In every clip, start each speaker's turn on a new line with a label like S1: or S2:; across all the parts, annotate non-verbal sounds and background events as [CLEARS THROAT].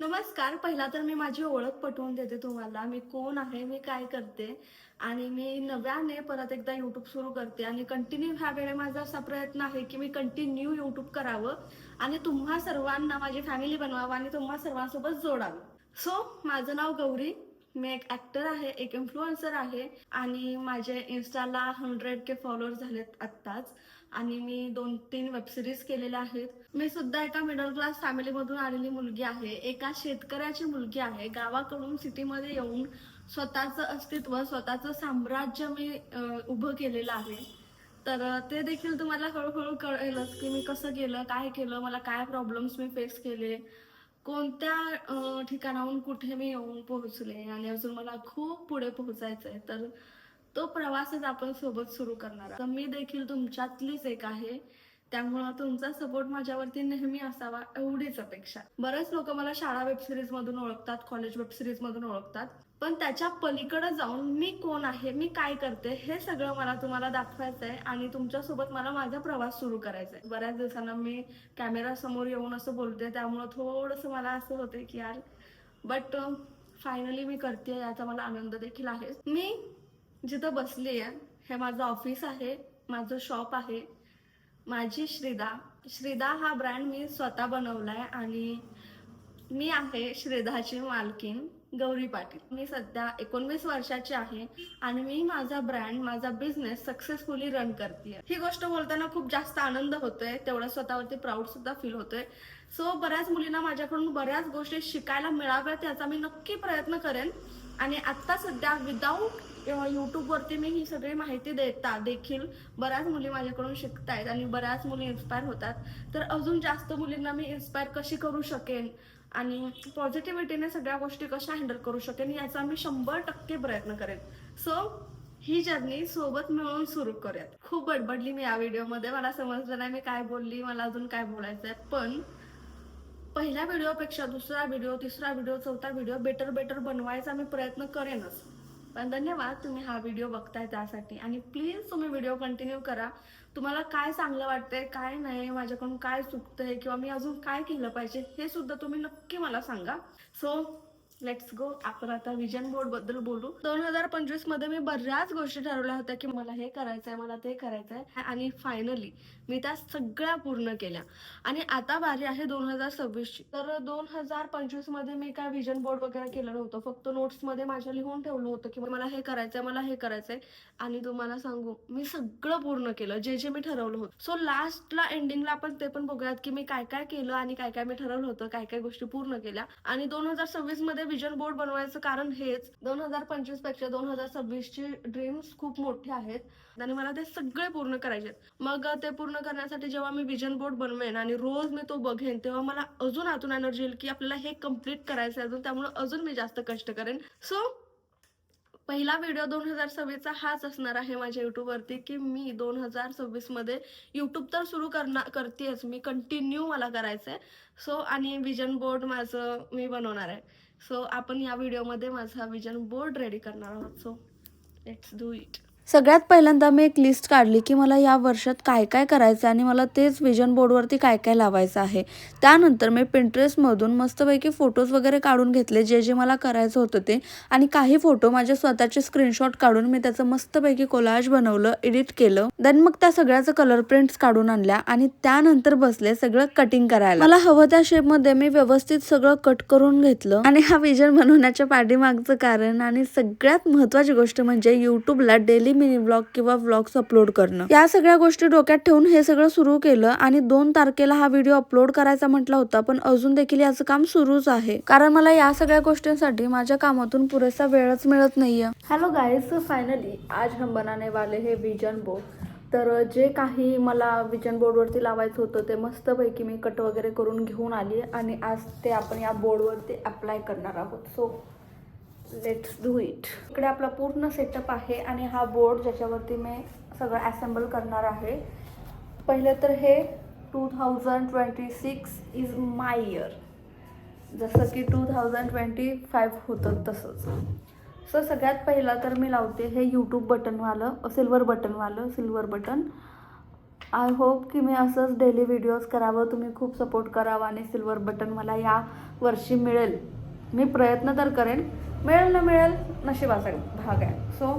S1: नमस्कार. पहिला तर मी माझी ओळख पटवून देते तुम्हाला. मी कोण आहे? मी काय करते? आणि मी नव्याने परत एकदा यूट्यूब सुरू करते. आणि कंटिन्यू ह्या वेळे माझा असा प्रयत्न आहे की मी कंटिन्यू यूट्यूब करावं आणि तुम्हा सर्वांना माझी फॅमिली बनवावं आणि तुम्हा सर्वांसोबत जोडावं. सो माझं नाव गौरी. मी एक ऍक्टर आहे एक इन्फ्लुएन्सर आहे आणि माझे इन्स्टाला हंड्रेड के फॉलोअर्स झालेत आत्ताच आणि मी दोन तीन वेबसिरीज केलेल्या आहेत. मी सुद्धा एका मिडल क्लास फॅमिलीमधून आलेली मुलगी आहे. एका शेतकऱ्याची मुलगी आहे. गावाकडून सिटीमध्ये येऊन स्वतःचं अस्तित्व स्वतःचं साम्राज्य मी उभं केलेलं आहे. तर ते देखील तुम्हाला हळूहळू कळेलच की मी कसं केलं काय केलं मला काय प्रॉब्लेम्स मी फेस केले. कोणत्या ठिकाणाहून कुठे मी येऊन पोहोचले आणि अजून मला खूप पुढे पोहोचायचं आहे तर तो प्रवासच आपण सोबत सुरू करणार तर मी देखील तुमच्यातलीच एक आहे. त्यामुळं तुमचा सपोर्ट माझ्यावरती नेहमी असावा एवढीच अपेक्षा. बरेच लोक मला शाळा वेबसिरीज मधून ओळखतात कॉलेज वेबसिरीज मधून ओळखतात. पण त्याच्या पलीकडे जाऊन मी कोण आहे मी काय करते हे सगळं मला तुम्हाला दाखवायचं आहे आणि तुमच्यासोबत मला माझा प्रवास सुरू करायचा आहे बऱ्याच दिवसांना मी कॅमेरा समोर येऊन असं बोलते त्यामुळं थोडंसं मला असं होते की यार बट फायनली मी करते याचा मला आनंद देखील आहे. मी जिथं बसली आहे हे माझं ऑफिस आहे माझं शॉप आहे माझी श्रीदा. श्रीदा हा ब्रँड मी स्वतः बनवलाय आणि मी आहे श्रेधाची मालकीन गौरी पाटील. मी सध्या एकोणवीस वर्षाची आहे आणि मी माझा ब्रँड माझा बिझनेस सक्सेसफुली रन करते ही गोष्ट बोलताना खूप जास्त आनंद होतोय तेवढा स्वतःवरती प्राऊड सुद्धा फील होतोय. सो बऱ्याच मुलींना माझ्याकडून बऱ्याच गोष्टी शिकायला मिळाव्यात याचा मी नक्की प्रयत्न करेन. आणि आत्ता सध्या विदाऊट यूट्यूबवरती मी ही सगळी माहिती देता देखील बऱ्याच मुली माझ्याकडून शिकतायत आणि बऱ्याच मुली इन्स्पायर होतात. तर अजून जास्त मुलींना मी इन्स्पायर कशी करू शकेन? आणि पॉझिटिव्हिटीने सगळ्या गोष्टी कशा हँडल करू शकेन याचा मी शंभर टक्के प्रयत्न करेन. सो ही जर्नी सोबत मिळून सुरू करूयात. खूप बडबडली मी या व्हिडिओमध्ये मला समजलं नाही मी काय बोलली मला अजून काय बोलायचं आहे पण पहिल्या व्हिडिओपेक्षा दुसरा व्हिडिओ तिसरा व्हिडिओ चौथा व्हिडिओ बेटर बेटर बनवायचा मी प्रयत्न करेनच. पण धन्यवाद तुम्ही हा व्हिडिओ बघताय त्यासाठी. आणि प्लीज तुम्ही व्हिडिओ कंटिन्यू करा. तुम्हाला काय चांगलं वाटतंय काय नाही माझ्याकडून काय चुकतंय किंवा मी अजून काय केलं पाहिजे हे सुद्धा तुम्ही नक्की मला सांगा. सो लेट्स गो आपण आता विजन बोर्डबद्दल बोलू. दोन हजार पंचवीसमध्ये मी बऱ्याच गोष्टी ठरवल्या होत्या की मला हे करायचंय मला ते करायचंय. आणि फायनली मी त्या सगळ्या पूर्ण केल्या. आणि आता बारी आहे दोन हजार सव्वीसची. तर दोन हजार पंचवीसमध्ये मी काय विजन बोर्ड वगैरे केलं नव्हतं. फक्त नोट्समध्ये माझ्या लिहून ठेवलं होतं की मला हे करायचंय मला हे करायचंय. आणि तुम्हाला सांगू मी सगळं पूर्ण केलं जे जे मी ठरवलं होतं. सो लास्टला एंडिंगला आपण ते पण बघूयात की मी काय काय केलं आणि काय काय मी ठरवलं होतं काय काय गोष्टी पूर्ण केल्या. आणि दोन हजार सव्वीसमध्ये विजन बोर्ड बनवायचं कारण हेच. दोन हजार पंचवीसपेक्षा दोन हजार सव्वीस ची ड्रीम्स खूप मोठे आहेत. आणि मला ते सगळे पूर्ण करायचे मग ते पूर्ण करण्यासाठी जेव्हा मी विजन बोर्ड बनवेन आणि रोज मी तो बघेन तेव्हा मला अजून आतून एनर्जी येईल की आपल्याला हे कंप्लीट करायचं आहे अजून. त्यामुळे अजून मी जास्त कष्ट करेन. सो पहिला व्हिडिओ दोन हजार सव्वीसचा हाच असणार आहे माझ्या युट्यूबवरती की मी दोन हजार सव्वीसमध्ये यूट्यूब तर सुरू करणार करतेच. मी कंटिन्यू मला करायचं आहे सो आणि विजन बोर्ड माझं मी बनवणार आहे. सो आपण या व्हिडिओमध्ये माझा विजन बोर्ड रेडी करणार आहोत. सो लेट्स डू इट
S2: सगळ्यात पहिल्यांदा मी एक लिस्ट काढली की मला या वर्षात काय काय करायचं आहे आणि मला तेच विजन बोर्डवरती काय काय लावायचं आहे. त्यानंतर मी पिंटरेस्टमधून मस्तपैकी फोटोज वगैरे काढून घेतले जे जे मला करायचं होतं ते. आणि काही फोटो माझे स्वतःचे स्क्रीनशॉट काढून मी त्याचं मस्तपैकी कोलाज बनवलं एडिट केलं. देन मग त्या सगळ्याचं कलर प्रिंट्स काढून आणल्या आणि त्यानंतर बसले सगळं कटिंग करायला. मला हवं त्या शेपमध्ये मी व्यवस्थित सगळं कट करून घेतलं. आणि हा विजन बनवण्याच्या पाठीमागचं कारण आणि सगळ्यात महत्वाची गोष्ट म्हणजे युट्यूबला डेली मिनी ब्लॉग किंवा ब्लॉग्स अपलोड करणं. या सगळ्या गोष्टी डोक्यात ठेवून हे सगळं सुरू केलं आणि दोन तारखेला हा व्हिडिओ अपलोड करायचा म्हटला होता पण अजून देखील याचं काम सुरूच आहे. कारण मला या सगळ्या गोष्टींसाठी माझ्या कामातून पुरेसा वेळच मिळत नाहीये. हॅलो गाईज फायनली आज हम बनाने वाले हे विजन बोर्ड तर जे काही मला विजन बोर्डवरती लावायचं होतं ते मस्तपैकी मी कट वगैरे करून घेऊन आली आणि आज ते आपण या बोर्डवरती अप्लाय करणार आहोत. सो लेट्स डू इट इकडे आपला पूर्ण सेटअप आहे आणि हा बोर्ड ज्याच्यावरती मी सगळं असेंबल करणार आहे. पहिले तर हे two thousand twenty six is my year जसं की टू थाउजंड ट्वेंटी फाईव्ह होतं तसंच. सो सगळ्यात पहिला तर मी लावते हे यूट्यूब बटनवालं सिल्वर बटनवालं सिल्वर बटन
S1: आय होप की मी असंच डेली व्हिडिओज करावं तुम्ही खूप सपोर्ट करावा आणि सिल्वर बटन मला या वर्षी मिळेल. मी प्रयत्न तर करेन मिळेल ना मिळेल नशिबाचा भाग आहे. सो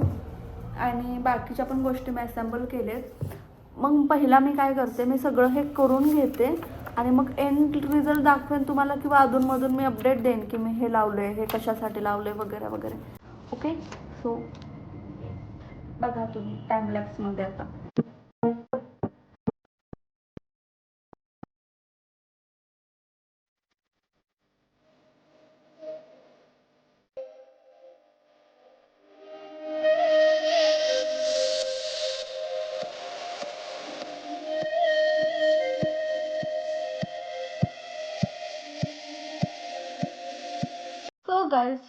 S1: आणि बाकीच्या पण गोष्टी मी असेंबल केलेत. मग पहिला मी काय करते मी सगळं हे करून घेते आणि मग एंड रिझल्ट दाखवेन तुम्हाला किंवा अधूनमधून मी अपडेट देईन की मी हे लावलं आहे हे कशासाठी लावलं आहे वगैरे वगैरे. ओके सो बघा तुम्ही टाईमलॅप्समध्ये आता.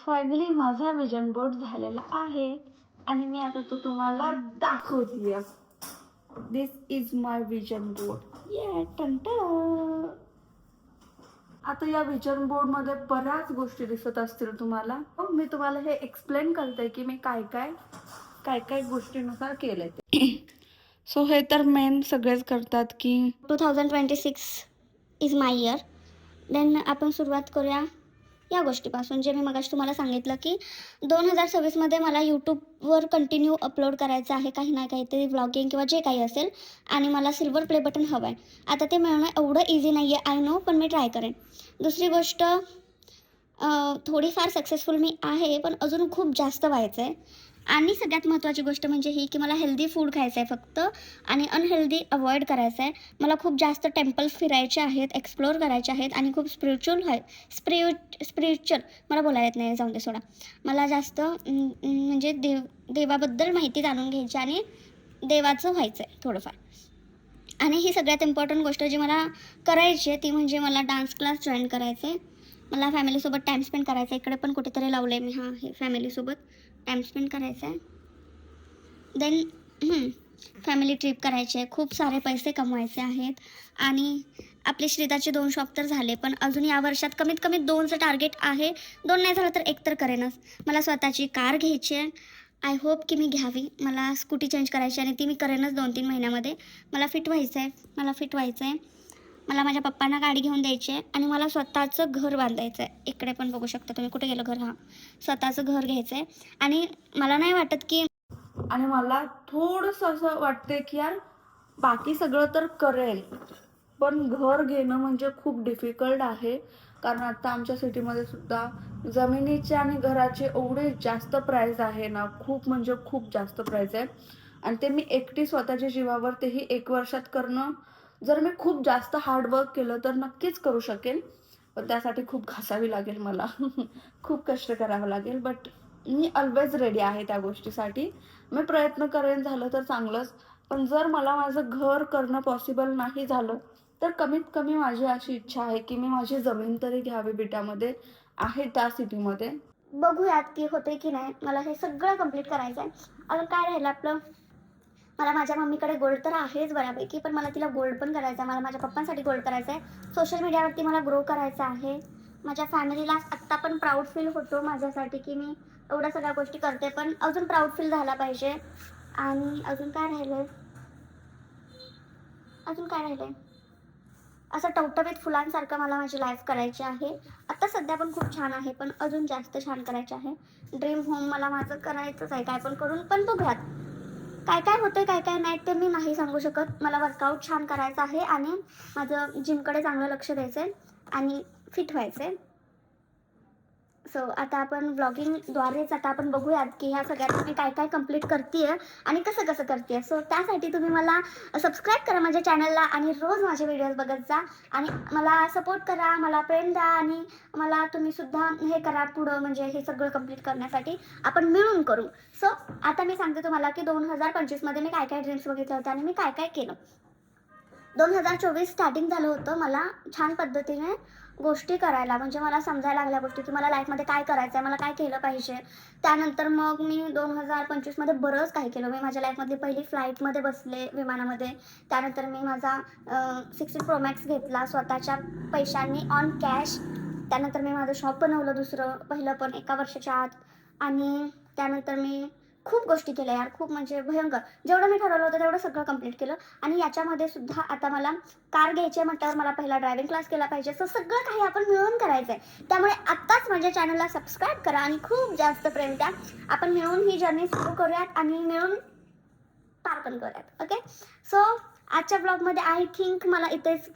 S1: फायनली माझा विजन बोर्ड झालेला आहे. आणि मी आता तो तुम्हाला दाखवते this is my vision board ये आता या विजन बोर्डमध्ये बऱ्याच गोष्टी दिसत असतील तुम्हाला. मग मी तुम्हाला हे एक्सप्लेन करते की मी काय काय काय काय गोष्टीनुसार केलंय ते. [CLEARS THROAT] सो हे तर मेन सगळेच करतात की
S3: two thousand twenty six is my year then आपण सुरुवात करूया. या गोष्टीपासून. जे मी मगाशी तुम्हाला सांगितलं की दोन हजार सव्वीसमध्ये मला यूट्यूबवर कंटिन्यू अपलोड करायचं आहे काही ना ते व्लॉगिंग किंवा जे काही असेल आणि मला सिल्वर प्ले बटन हवं आहे आता ते मिळणं एवढं इझी नाही आहे आय नो पण मी ट्राय करेन. दुसरी गोष्ट थोडीफार सक्सेसफुल मी आहे पण अजून खूप जास्त व्हायचं आहे आणि सगळ्यात महत्त्वाची गोष्ट म्हणजे ही की मला हेल्दी फूड खायचं आहे फक्त आणि अनहेल्दी अवॉइड करायचं आहे मला खूप जास्त टेम्पल्स फिरायचे आहेत एक्सप्लोअर करायचे आहेत आणि खूप स्पिरिच्युअल आहे स्पिरिट स्पिरिच्युअल मला बोलायला येत नाही जाऊन दे सोडा. मला जास्त म्हणजे देव देवाबद्दल माहिती जाणून घ्यायची आणि देवाचं व्हायचं आहे थोडंफार. आणि ही सगळ्यात इम्पॉर्टंट गोष्ट जी मला करायची आहे ती म्हणजे मला डान्स क्लास जॉईन करायचं आहे मला फॅमिलीसोबत टाईम स्पेंड करायचा आहे. इकडे पण कुठेतरी लावलं आहे मी. हां हे फॅमिलीसोबत टाईम स्पेंड करायचा आहे. देन फॅमिली ट्रिप करायची आहे. खूप सारे पैसे कमवायचे आहेत. आणि आपले श्रीदाचे दोन शॉप तर झाले पण अजून या वर्षात कमीत कमी दोनचं टार्गेट आहे. दोन नाही झालं तर एक तर करेनच. मला स्वतःची कार घ्यायची आहे. आय होप की मी घ्यावी. मला स्कूटी चेंज करायची आणि ती मी करेनच दोन तीन महिन्यामध्ये. मला फिट व्हायचं आहे मला फिट व्हायचं आहे मला माझ्या पप्पांना गाडी घेऊन द्यायची आहे आणि मला स्वतःचं घर बांधायचं आहे. इकडे पण बघू शकता तुम्ही कुठे गेलं घर हां. स्वतःचं घर घ्यायचं आहे. आणि मला नाही वाटत की
S1: आणि मला थोडंसं असं वाटतंय की यार बाकी सगळं तर करेल. पण घर घेणं म्हणजे खूप डिफिकल्ट आहे. कारण आता आमच्या सिटीमध्ये सुद्धा जमिनीचे आणि घराचे एवढे जास्त प्राईस आहे ना खूप म्हणजे खूप जास्त प्राईस आहे. आणि ते मी एकटी स्वतःच्या जीवावर तेही एक वर्षात करणं जर मी खूप जास्त हार्डवर्क केलं तर नक्कीच करू शकेल. पण त्यासाठी खूप घासावी लागेल मला. [LAUGHS] खूप कष्ट करावं लागेल. बट मी ऑलवेज रेडी आहे त्या गोष्टीसाठी. मी प्रयत्न करेन झालं तर चांगलंच. पण जर मला माझं घर करणं पॉसिबल नाही झालं तर कमीत कमी माझी अशी इच्छा आहे की मी माझी जमीन तरी घ्यावी बिटामध्ये. आहे त्या सिटीमध्ये
S3: बघूयात की होते की नाही. मला हे सगळं कंप्लीट करायचं आहे अजून काय राहिलं आपलं? मला माझ्या मम्मीकडे गोल्ड तर आहेच बऱ्यापैकी पण मला तिला गोल्ड पण करायचं आहे मला माझ्या पप्पांसाठी गोल्ड करायचं आहे सोशल मीडियावरती मला ग्रो करायचं आहे. माझ्या फॅमिलीला आत्ता पण प्राऊड फील होतो माझ्यासाठी की मी एवढ्या सगळ्या गोष्टी करते पण अजून प्राऊड फील झाला पाहिजे. आणि अजून काय राहिलं अजून काय राहिलं असं टवटवीत फुलांसारखं मला माझी लाईफ करायची आहे. आत्ता सध्या पण खूप छान आहे पण अजून जास्त छान करायचे आहे. ड्रीम होम मला माझं करायचंच आहे काय पण करून पण बघूयात. काय काय होतं काय काय नाही ते मी नाही सांगू शकत. मला वर्कआउट छान करायचं आहे आणि माझं जिमकडे चांगलं लक्ष द्यायचं आहे आणि फिट व्हायचं आहे सो आता आपण ब्लॉगिंगद्वारेच आता आपण बघूयात की ह्या सगळ्यात मी काय काय कंप्लीट करते आणि कसं कसं करते सो त्यासाठी तुम्ही मला सबस्क्राईब करा माझ्या चॅनलला आणि रोज माझे व्हिडिओज बघत जा आणि मला सपोर्ट करा मला प्रेम द्या आणि मला तुम्ही सुद्धा हे करा पुढं म्हणजे हे सगळं कंप्लीट करण्यासाठी आपण मिळून करू. सो आता मी सांगते तुम्हाला की दोन हजार पंचवीसमध्ये मी काय काय ड्रीम्स बघितल्या होते आणि मी काय काय केलं. दोन हजार चोवीस स्टार्टिंग झालं होतं मला छान पद्धतीने गोष्टी करायला. म्हणजे मला समजायला लागल्या गोष्टी की मला लाईफमध्ये काय करायचं आहे मला काय केलं पाहिजे. त्यानंतर मग मी दोन हजार पंचवीसमध्ये बरंच काही केलं. मी माझ्या लाईफमधली पहिली फ्लाईटमध्ये बसले विमानामध्ये. त्यानंतर मी माझा सिक्स्टी प्रोमॅक्स घेतला स्वतःच्या पैशांनी ऑन कॅश त्यानंतर मी माझं शॉप बनवलं दुसरं पहिलं पण एका वर्षाच्या आत. आणि त्यानंतर मी खूप गोष्टी केल्या यार खूप म्हणजे भयंकर. जेवढं मी ठरवलं होतं तेवढं सगळं कंप्लीट केलं. आणि याच्यामध्ये सुद्धा आता मला कार घ्यायची आहे म्हटल्यावर मला पहिला ड्रायव्हिंग क्लास केला पाहिजे. असं सगळं काही आपण मिळून करायचं आहे त्यामुळे आत्ताच माझ्या चॅनलला सबस्क्राईब करा आणि खूप जास्त प्रेम द्या. आपण मिळून ही जर्नी सुरू करूयात आणि मिळून पार पण करूयात. ओके सो आजच्या ब्लॉगमध्ये आय थिंक मला इथेच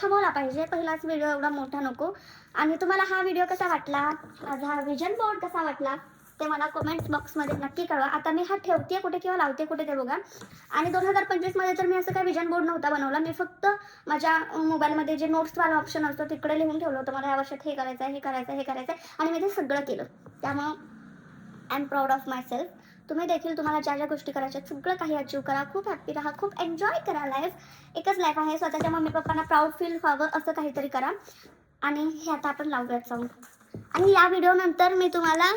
S3: थांबवला पाहिजे. पहिलाच व्हिडिओ एवढा मोठा नको. आणि तुम्हाला हा व्हिडिओ कसा वाटला? माझा हा विजन बोर्ड कसा वाटला? ते मला कमेंट्स बॉक्समध्ये नक्की कळवा. आता मी हा ठेवते कुठे किंवा लावते कुठे ते बघा. आणि दोन हजार पंचवीसमध्ये तर मी असं काही विजन बोर्ड नव्हता बनवला मी फक्त माझ्या मोबाईलमध्ये जे नोट्सवाला ऑप्शन असतो तिकडे लिहून ठेवलं होतं. मला या वर्षात हे करायचं आहे हे करायचं आहे हे करायचं आहे आणि मी ते सगळं केलं. त्यामुळं I am proud of myself तुम्ही देखील तुम्हाला ज्या ज्या गोष्टी करायच्या आहेत, सगळं काही अचीव करा. खूप हॅप्पी राहा. खूप एन्जॉय करा लाईफ एकच लाईफ आहे. स्वतःच्या मम्मी पप्पांना प्राऊड फील व्हावं असं काहीतरी करा. आणि हे आता आपण लावूयात जाऊन आणि या व्हिडिओनंतर मी तुम्हाला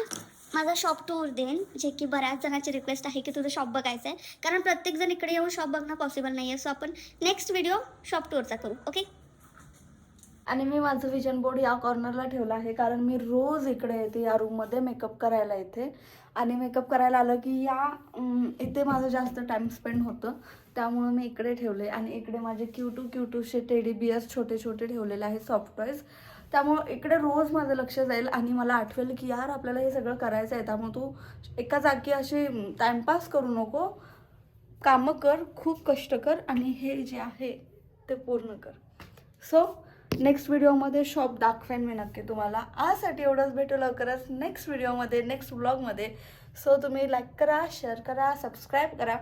S3: माझा शॉप टूर देईन जे की बऱ्याच जणांची रिक्वेस्ट आहे की तुझं शॉप बघायचं आहे कारण प्रत्येकजण इकडे येऊन शॉप बघणं पॉसिबल नाही आहे सो आपण नेक्स्ट व्हिडिओ शॉप टूरचा करू ओके
S1: आणि मी माझं विजन बोर्ड या कॉर्नरला ठेवलं आहे कारण मी रोज इकडे येते या रूममध्ये मेकअप करायला येते आणि मेकअप करायला आलं की या इथे माझं जास्त टाईम स्पेंड होतं. त्यामुळं मी इकडे ठेवले. आणि इकडे माझे क्यू टू क्यू टूचे टेडी बियर्स छोटे छोटे ठेवलेले आहे सॉफ्ट टॉईज त्यामुळं इकडे रोज माझं लक्ष जाईल आणि मला आठवेल की यार आपल्याला हे सगळं करायचं आहे. त्यामुळे तू एका जागी अशी टाईमपास करू नको. कामं कर खूप कष्ट कर आणि हे जे आहे ते पूर्ण कर. सो नेक्स्ट व्हिडिओमध्ये शॉप दाखवेन मी नक्की तुम्हाला. आजसाठी एवढंच भेटू लवकरच नेक्स्ट व्हिडिओमध्ये नेक्स्ट ब्लॉगमध्ये सो तुम्ही लाईक करा शेअर करा सबस्क्राईब करा.